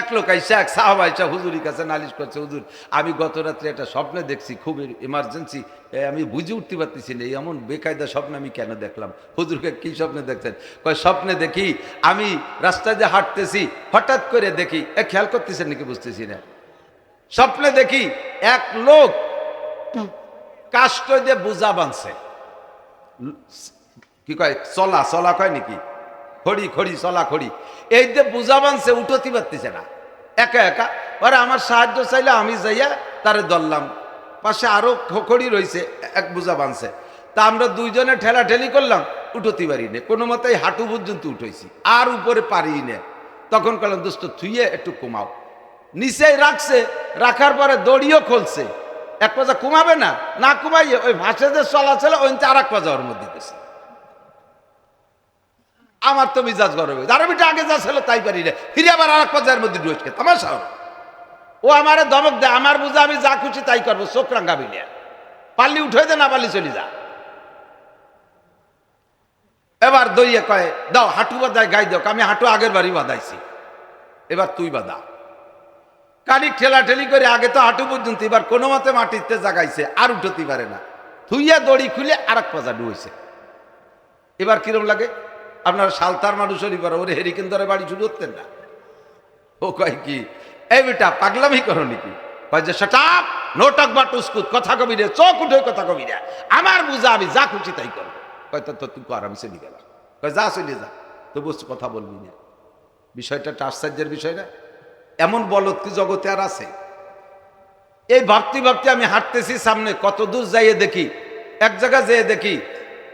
এক লোক আইসা, এক সাহাব আইসা হুজুরি কাছে নালিশ করছে, হুজুর, আমি গত রাত্রে একটা স্বপ্নে দেখছি, খুব ইমার্জেন্সি আমি বুঝে উঠতে পারতেছি না এমন বেকায়দা স্বপ্ন আমি কেন দেখলাম? হুজুরকে কি স্বপ্নে দেখছেন? কয়, স্বপ্নে দেখি, আমি রাস্তায় দিয়ে হাঁটতেছি, হঠাৎ করে দেখি, এ, খেয়াল করতেছেন নাকি বুঝতেছি না? স্বপ্নে দেখি, এক লোক কাষ্ট দিয়ে বোঝা বাঁধছে। কি কয়, চলা চলা কয় নাকি? খড়ি খড়ি চলা খড়ি। এই যে বোঝা বানছে উঠতে পারতেছে না। একা একা। ওরা আমার সাহায্য চাইলে আমি যাইয়া তারে ধরলাম। পাশে আরও খড়ি রয়েছে এক বোঝা বানছে তা আমরা দুইজনে ঠেলা ঠেলি করলাম, উঠতে পারি না। কোনো মতেই হাঁটু পর্যন্ত উঠেছি। আর উপরে পারি না। তখন করলাম দোস্ত থুইয়ে একটু কমাও। নিচেই রাখছে, রাখার পরে দড়িও খুলছে। এক পাজা কমাবে না না কমাইয়ে ওই ভাসে যে চলাচল ওই আর এক পাজা ওর মধ্যে দিতেছে আমার তো মিজাজ গরম আরও মিটা আগে যা ছিল, তাই পারি না। ফিরে আবার আর এক পর্যায়ের মধ্যে ঢুকে। তামাশা হলো। ও আমারে ধমক দেয়, আমার বুঝে, আমি যা খুশি তাই করব, চোখ রাঙ্গাবি না। পাল্লি উঠে দে, না পাল্লি চলে যা। এবার দইয়ে কয়, দাও, হাঁটু বাদায়, গাই দাও, আমি হাঁটু আগের বাড়ি বাদাইছি এবার তুই বাদা কালি ঠেলা ঠেলি করে আগে তো হাঁটু পর্যন্ত, এবার কোনো মতে মাটিতে জাগাইছে, আর উঠতে পারে না। থুইয়া দড়ি খুলে আর এক পাজা ডুয়েছে এবার কিরম লাগে? আপনার সালতার মানুষেরই পারে ওরে হেরিকেন ধরে বাড়ি শুরু করতেন না। ও কয় কি? এই বেটা পাগলামি করো নাকি কয় যে সেটাপ নোটক বা টুসকুত কথা কবি রে, চোখ উঠে কথা কবি রে। আমার বুঝা, আমি যা খুশি তাই করব। কয়, তো তুই কর, আমি চলে গেলাম। কয়, যা চলে যা তো বস্তু কথা বলবি না। বিষয়টা আশ্চর্যের বিষয় না? এমন বলত কি জগতে আর আছে? এই ভাবতে ভাবতে আমি হাঁটতেছি সামনে, কত দূর যাইয়ে দেখি, এক জায়গায় যেয়ে দেখি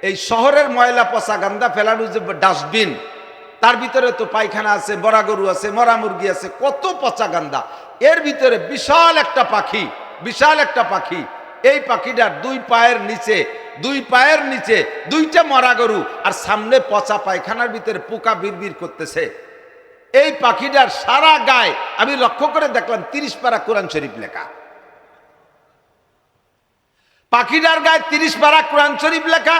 এই শহরের ময়লা পচা গান্দা ফেলানোর যে ডাস্টবিন, তার ভিতরে তো পায়খানা আছে, বড়া গরু আছে, মরা মুরগি আছে, কত পচা গান্দা। এর ভিতরে বিশাল একটা পাখি, বিশাল একটা পাখি। এই পাখিটার দুই পায়ের নিচে, দুই পায়ের নিচে দুইটা মরা গরু আর সামনে পচা পায়খানার ভিতরে পোকা বিড়বিড় করতেছে। এই পাখিটার সারা গায়ে, আমি লক্ষ্য করে দেখলাম তিরিশ পারা কোরআন শরীফ লেখা। পাখিটার গায়ে তিরিশ পারা কোরআন শরীফ লেখা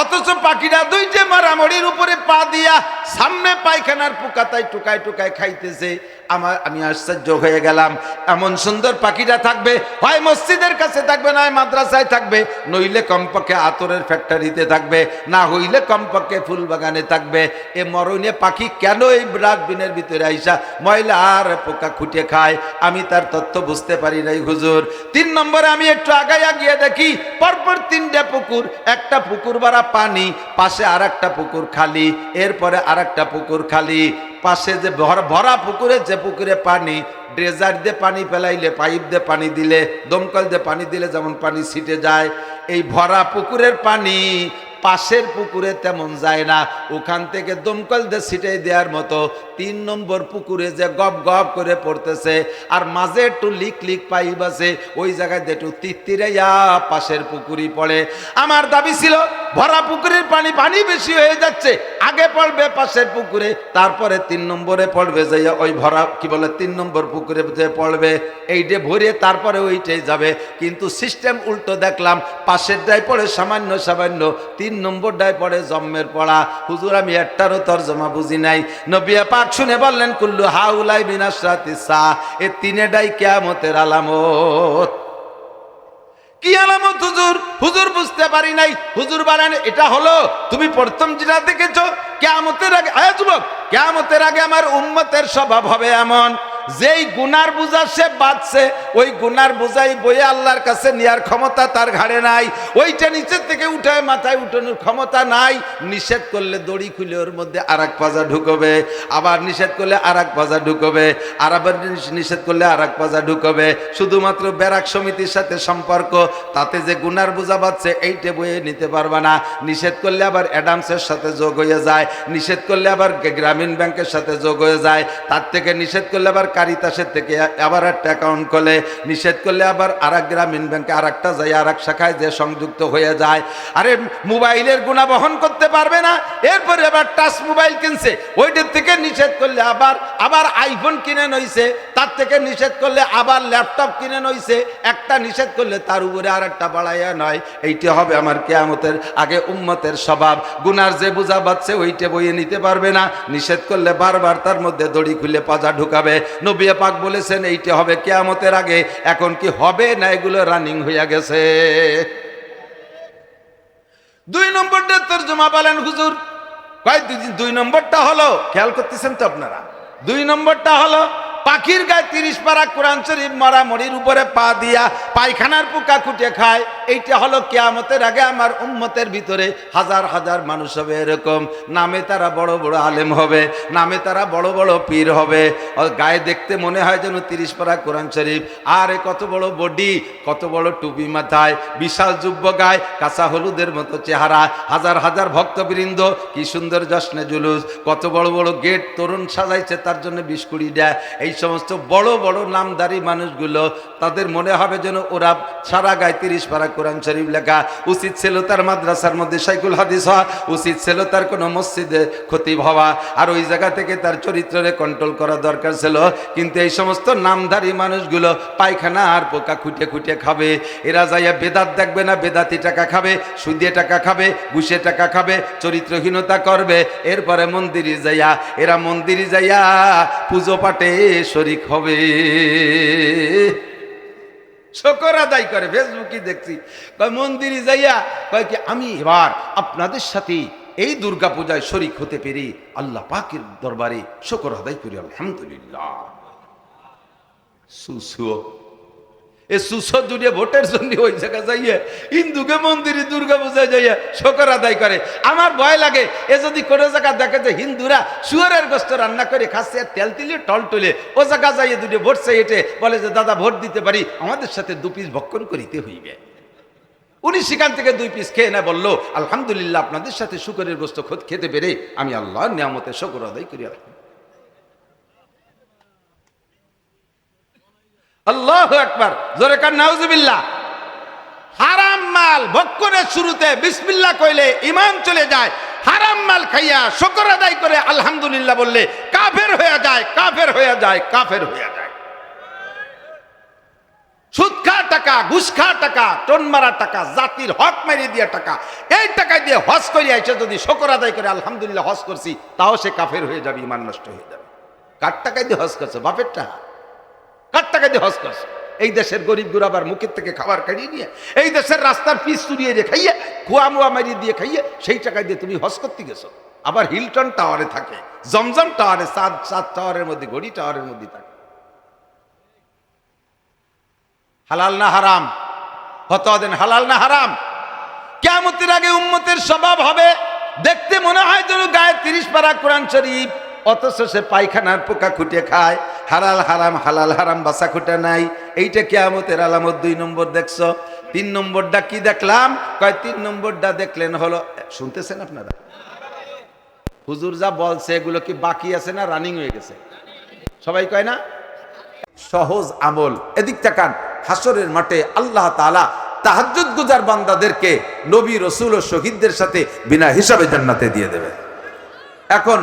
অথচ পাখিরা দুইটে মারামড়ির উপরে পা দিয়া সামনে পায়খানার পোকাতায় টুকায় টুকায় খাইতেছে। আমার আমি আশ্চর্য হয়ে গেলাম। এমন সুন্দর পাখিটা থাকবে। হয় মসজিদের কাছে থাকবে, না মাদ্রাসায় থাকবে। নইলে কমপক্ষে আতরের ফ্যাক্টরিতে থাকবে। না হইলে কমপক্ষে ফুল বাগানে থাকবে। এ মরণে পাখি কেন এই ডাস্টবিনের ভিতরে আইসা? ময়লা আর পোকা খুঁটে খায়। আমি তার তথ্য বুঝতে পারি নাই, হুজুর। তিন নম্বরে আমি একটু আগাইয়া গিয়ে দেখি, পরপর তিনটা পুকুর। একটা পুকুর বাড়া পানি, পাশে আর একটা পুকুর খালি। এরপরে আর একটা পুকুর খালি। পাশে যে ভরা পুকুরে যে পুকুরে পানি ড্রেজার দিয়ে পানি ফেলাইলে, পাইপ দিয়ে পানি দিলে, দমকল দিয়ে পানি দিলে যেমন পানি ছিটে যায়, এই ভরা পুকুরের পানি পাশের পুকুরে তেমন যায় না। ওখান থেকে দমকল দিয়ে ছিটাই দেওয়ার মতো তিন নম্বর পুকুরে যে গপ গপ করে পড়তেছে, আর মাঝে একটু লিক লিক পাইপ আছে, ওই জায়গায় একটু তিত্তিরাইয়া পাশের পুকুরি পড়ে। আমার দাবি ছিল ভরা পুকুরের পানি পানি বেশি হয়ে যাচ্ছে। আগে পড়বে পাশের পুকুরে, তারপরে তিন নম্বরে পড়বে যাইয়া ওই ভরা, কি বলে, তিন নম্বর পুকুরে পড়বে, এইটে ভরে তারপরে ওইটাই যাবে। কিন্তু সিস্টেম উল্টো দেখলাম পাশের ডায় পড়ে সামান্য সামান্য, তিন নম্বর ডায় পড়ে জম্মের পড়া। হুজুর, আমি একটারও তর্জমা বুঝি নাই। নবিয়া পাক শুনে বললেন, কুল্লু হাউলাই বিনাশরাতি সা, এ তিনে ডাই কেয়ামতের আলামত। কি আলামত হুজুর হুজুর বুঝতে পারি নাই। হুজুর বানান এটা হলো, তুমি প্রথম যেটা দেখেছ, কেয়ামতের আগে আয় যুবক, কেয়ামতের আগে আমার উম্মতের স্বভাব হবে এমন। যেই গুনার বুঝা সে বাঁচছে ওই গুনার বোঝাই বয়ে আল্লাহর কাছে নেওয়ার ক্ষমতা তার ঘাড়ে নাই। ওইটা নিচের থেকে উঠায় মাথায় উঠানোর ক্ষমতা নাই। নিষেধ করলে দড়ি খুলে ওর মধ্যে আর এক পাজা ঢুকবে। আবার নিষেধ করলে আর এক পাজা ঢুকবে। আর আবার নিষেধ করলে আর এক পাজা ঢুকবে। শুধুমাত্র ব্যারাক সমিতির সাথে সম্পর্ক, তাতে যে গুনার বোঝা পাচ্ছে এইটে বয়ে নিতে পারবে না। নিষেধ করলে আবার অ্যাডামসের সাথে যোগ হয়ে যায়। নিষেধ করলে আবার গ্রামীণ ব্যাংকের সাথে যোগ হয়ে যায়। তার থেকে নিষেধ করলে আবার কারিতাসের থেকে আবার একটা অ্যাকাউন্ট খোলে। নিষেধ করলে আবার আর এক গ্রামীণ ব্যাংকে আর একটা যায় আর এক শাখায় যে সংযুক্ত হয়ে যায়। আরে মোবাইলের গুণা বহন করতে পারবে না, এরপরে আবার টাচ মোবাইল কিনছে। ওইটার থেকে নিষেধ করলে আবার আবার আইফোন কিনে নইছে, তার থেকে নিষেধ করলে আবার ল্যাপটপ কিনে নইছে, একটা নিষেধ করলে তার উপরে আর একটা বাড়াইয়া নয়। এইটা হবে আমার কেয়ামতের আগে উম্মতের স্বভাব। গুনার যে বোঝা বাচ্ছে ওইটা বইয়ে নিতে পারবে না। নিষেধ করলে বারবার তার মধ্যে দড়ি খুলে পাজা ঢুকাবে। নবিয়া পাক বলেছেন, এইটা হবে কেয়ামতের আগে এখন কি হবে না এগুলো রানিং হইয়া গেছে? দুই নম্বরটা তোর তর্জমা পালেন হুজুর। দুই নম্বরটা হলো, খেয়াল করতেছেন তো আপনারা? দুই নম্বরটা হলো, পাখির গায়ে তিরিশ পারা কোরআন শরীফ মরামরির উপরে পা দিয়া পায়খানার পোকা খুঁটে খায় এইটা হলো কেয়ামতের আগে আমার উম্মতের ভিতরে হাজার হাজার মানুষ হবে এরকম। নামে তারা বড় বড় আলেম হবে, নামে তারা বড় বড় পীর হবে। গায়ে দেখতে মনে হয় যেন তিরিশ পারা কোরআন শরীফ। আর কত বড় বডি, কত বড় টুপি মাথায়, বিশাল যুব্য গায়ে, কাঁচা হলুদের মতো চেহারা, হাজার হাজার ভক্তবৃন্দ, কি সুন্দর জশ্নে জুলুস, কত বড় বড় গেট তরুণ সাজাইছে, তার জন্য বিস্কুড়ি দেয়। এই সমস্ত বড় বড় নামদারি মানুষগুলো, তাদের মনে হবে যেন ওরা সারা গায়ে তিরিশ পারা কোরআন শরীফ লেখা। উচিত ছিল তার মাদ্রাসার মধ্যে সাইকুল হাদিস হওয়া, উচিত ছিল তার কোনো মসজিদে ক্ষতি হওয়া। আর ওই জায়গা থেকে তার চরিত্রে কন্ট্রোল করা দরকার ছিল। কিন্তু এই সমস্ত নামধারী মানুষগুলো পায়খানা আর পোকা খুঁটে খুঁটে খাবে। এরা যাইয়া বেদাত দেখবে না, বেদাতি টাকা খাবে, সুদে টাকা খাবে, ঘুষে টাকা খাবে, চরিত্রহীনতা করবে। এরপরে মন্দিরে যাইয়া, এরা মন্দিরে যাইয়া পুজো পাঠে শরিক হবে। শকর আদায় করে, ফেসবুকে দেখছি। কয়, মন্দিরে যাইয়া কয় কি, আমি এবার আপনাদের সাথে এই দুর্গা পূজায় শরিক হতে পেরে আল্লাহ পাকের দরবারে শকর আদায় করি, আলহামদুলিল্লাহ। সুসুও এ সুসো জুড়ে ভোটের জন্য ওই জায়গা যাইয়ে হিন্দুকে মন্দিরে দুর্গা পূজায় যাইয়া শকর আদায় করে আমার ভয় লাগে, এ যদি কোনো জায়গা দেখে যে হিন্দুরা শুয়ারের গোস্ত রান্না করে আর তেল তিলে, টল টলে, ও জায়গা যাইয়ে দুটো ভোট চাইতে বলে যে, দাদা, ভোট দিতে পারি, আমাদের সাথে দু পিস ভক্ষণ করিতে হইবে উনি সেখান থেকে দুই পিস খেয়ে না বলল, আলহামদুলিল্লাহ, আপনাদের সাথে শুকরের গোস্ত খোদ- খেতে পেরে আমি আল্লাহর নিয়ামতে শকর আদায় করি, আলহামদুলিল্লাহ। আল্লাহ একবার জোরে কান, নাউজুবিল্লাহ। হারাম মাল ভক্ষণের শুরুতে বিসমিল্লাহ কইলে ইমান চলে যায়। হারাম মাল খাইয়া শকর আদায় করে আলহামদুলিল্লাহ বললে কাফের হয়ে যায়, কাফের হয়ে যায়, কাফের হয়ে যায়। সুদ খা টাকা, ঘুষ খা টাকা, টন মারা টাকা, জাতির হক মেরে দিয়ে টাকা, এই টাকা দিয়ে হজ করে আইসে যদি শকর আদায় করে আলহামদুলিল্লাহ হজ করছি, তাও সে কাফের হয়ে যাবে ইমান নষ্ট হয়ে যাবে। কার টাকায় দিয়ে হজ করছে? বাপের টাকা। কার টাকা দিয়ে হজ করছে এই দেশের গরিব গুরাবার মুখের থেকে খাবার কাড়িয়ে নিয়ে, এই দেশের রাস্তার পিস চুরিয়ে দিয়ে খাইয়ে, খুয়া মুয়া মারিয়ে দিয়ে খাইয়ে, সেই টাকায় দিয়ে তুমি হজ করতে গেছো। আবার হিলটন টাওয়ারে থাকে, জমজম টাওয়ারে, সাত সাত টাওয়ারের মধ্যে, ঘড়ি টাওয়ারের মধ্যে থাকে। হালাল না হারাম? হত দেন, হালাল না হারাম? কেমতের আগে উম্মতের স্বভাব হবে, দেখতে মনে হয় যেন গায়ে তিরিশ পারা কোরআন শরীফ, অথচ সে পায়খানার পোকা খুঁটে খায় হালাল হারাম হালাল হারাম বাসা খুঁটে নাই। এইটা কেয়ামতের আলামত, দুই নম্বর দেখছ? তিন নম্বরটা কি দেখলাম? কয়, তিন নম্বরটা দেখলেন হলো, শুনতেছেন আপনারা? হুজুর যা বলছে, এগুলো কি বাকি আছে না রানিং হয়ে গেছে? সবাই কয় না? সহজ আমল। এদিক তাকান, হাসরের মাঠে আল্লাহ তাআলা তাহাজ্জুদ গুজার বান্দাদেরকে নবী রসুল ও শহীদদের সাথে বিনা হিসাবে জান্নাতে দিয়ে দেবে এখন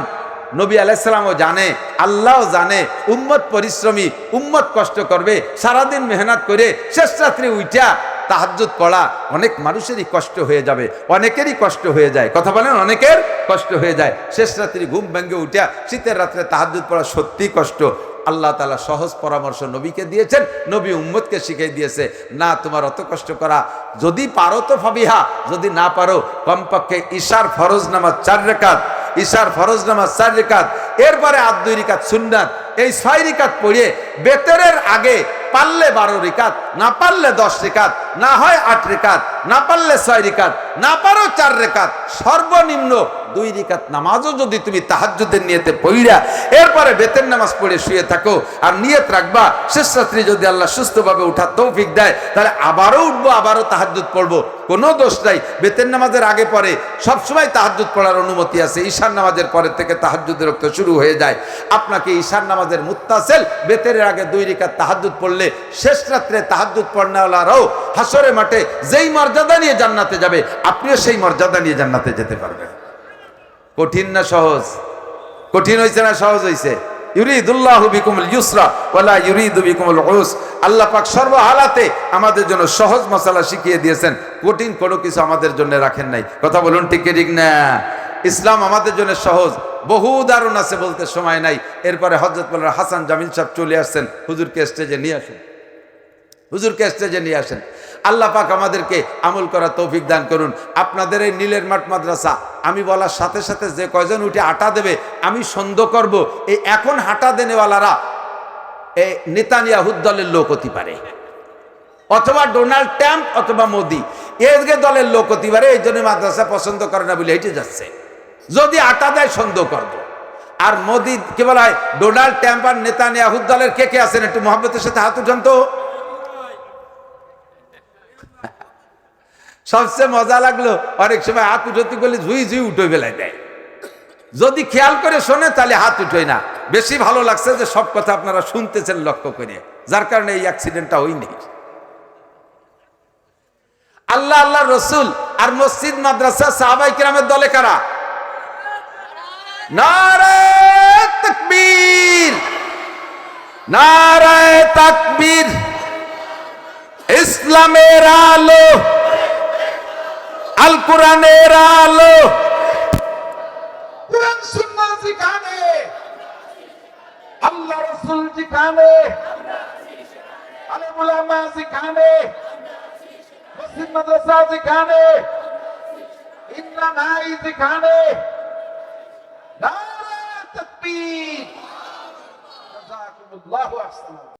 নবী আলাইসালামও জানে, আল্লাহও জানে, উম্মত পরিশ্রমী, উম্মত কষ্ট করবে, সারাদিন মেহনত করে শেষ রাত্রে উইটা তাহাজ্জুদ পড়া, অনেক মানুষেরই কষ্ট হয়ে যাবে, অনেকেরই কষ্ট হয়ে যায়। কথা বলেন, অনেকের কষ্ট হয়ে যায়। শেষ রাত্রি ঘুম ভেঙে উঠা শীতের রাত্রে তাহাজ্জুদ পড়া সত্যি কষ্ট। আল্লাহ তালা সহজ পরামর্শ নবীকে দিয়েছেন, নবী উম্মতকে শিখিয়ে দিয়েছে, না, তোমার অত কষ্ট করা, যদি পারো তো ফাবিহা, যদি না পারো, কমপক্ষে ঈশার ফরজ নামাজ চার রেখাত। ঈশার ফরজ নামাজ চার রেখাত এরপরে আট, দুই রিকাত সুন্নাত। এই ছয় রিকাত পড়িয়ে বেতরের আগে পারলে বারো রিকাত, না পারলে দশ রিকাত। না হয় আট রেখাত, না পারলে ছয় রেখাত, না পারো চার রেখাত, সর্বনিম্ন দুই রিকাত নামাজও যদি তুমি তাহাজ্জুদের নিয়তে পড়িরা এরপরে বেতের নামাজ পড়ে শুয়ে থাকো আর নিয়ত রাখবা, শেষ রাত্রি যদি আল্লাহ সুস্থভাবে উঠার তৌফিক দেয়, তাহলে আবারও উঠবো, আবারও তাহাজ্জুদ পড়ব। কোনো দোষ নাই, বেতের নামাজের আগে পরে সবসময় তাহাজ্জুদ পড়ার অনুমতি আছে ঈশান নামাজের পরের থেকে তাহাজ্জুদের রক্ত শুরু হয়ে যায়। আপনাকে ঈশান নামাজের মুত্তাসেল, বেতের আগে দুই রিকাত তাহাজ্জুদ পড়লে শেষ রাত্রে তাহাজ্জুদ পড়নেওয়ালারাও হাসরে মাঠে যেই মর্যাদা নিয়ে জান্নাতে যাবে, আপনিও সেই মর্যাদা নিয়ে জান্নাতে যেতে পারবেন। কঠিন না সহজ? কঠিন হয়েছে না সহজ হয়েছে আমাদের জন্য সহজ মশলা শিখিয়ে দিয়েছেন। কঠিন কোনো কিছু আমাদের জন্য রাখেন নাই। কথা বলুন ঠিক ঠিক না? ইসলাম আমাদের জন্য সহজ। বহু উদাহরণ আছে বলতে সময় নাই। এরপরে হজরত হাসান জামিল সাহেব চলে আসছেন। হুজুরকে স্টেজে নিয়ে আসেন। হুজুরকে স্টেজে নিয়ে আসেন। আল্লাহ পাক আমাদেরকে আমল করার তৌফিক দান করুন। আপনাদের এই নীলের মাঠ মাদ্রাসা, আমি বলার সাথে সাথে যে কয়জন উঠে আটা দেবে, আমি সন্দেহ করব। এই এখন হাঁটা দেনেওয়ালারা এই নেতানিয়াহুদ দলের লোক হতে পারে, অথবা ডোনাল্ড ট্রাম্প অথবা মোদি এদিকে দলের লোক হতে পারে, এই জন্য মাদ্রাসা পছন্দ করে না বলে হেঁটে যাচ্ছে। যদি আটা দেয় সন্দেহ করব। আর মোদি, কি বলা হয়, ডোনাল্ড ট্রাম্প আর নেতানিয়াহুদ দলের কে কে আছেন একটু মোহাম্মতের সাথে হাত উঠান তো। সবচেয়ে মজা লাগল, অনেক সময় হাত উঠতে গেলে ঝুই ঝুই উঠে বেলায় দেয়। যদি খেয়াল করে শোনে, তাহলে হাত উঠোয় না। বেশি ভালো লাগছে যে সব কথা আপনারা শুনতেছেন লক্ষ্য করে, যার কারণে এই অ্যাক্সিডেন্টটা হয়নি। আল্লাহ আল্লাহ রসুল আর মসজিদ, মাদ্রাসা, সাহাবাই কিরামের দলে কারা? নারায় তকবীর। নারায় তাকবীর। ইসলামের আলো আল কোরআনের আলো। কোরআন সুন্নাহ যেখানে, আল্লাহ রাসূল যেখানে আলেম উলামা যেখানে, মসজিদ মাদ্রাসা যেখানে আহসানা।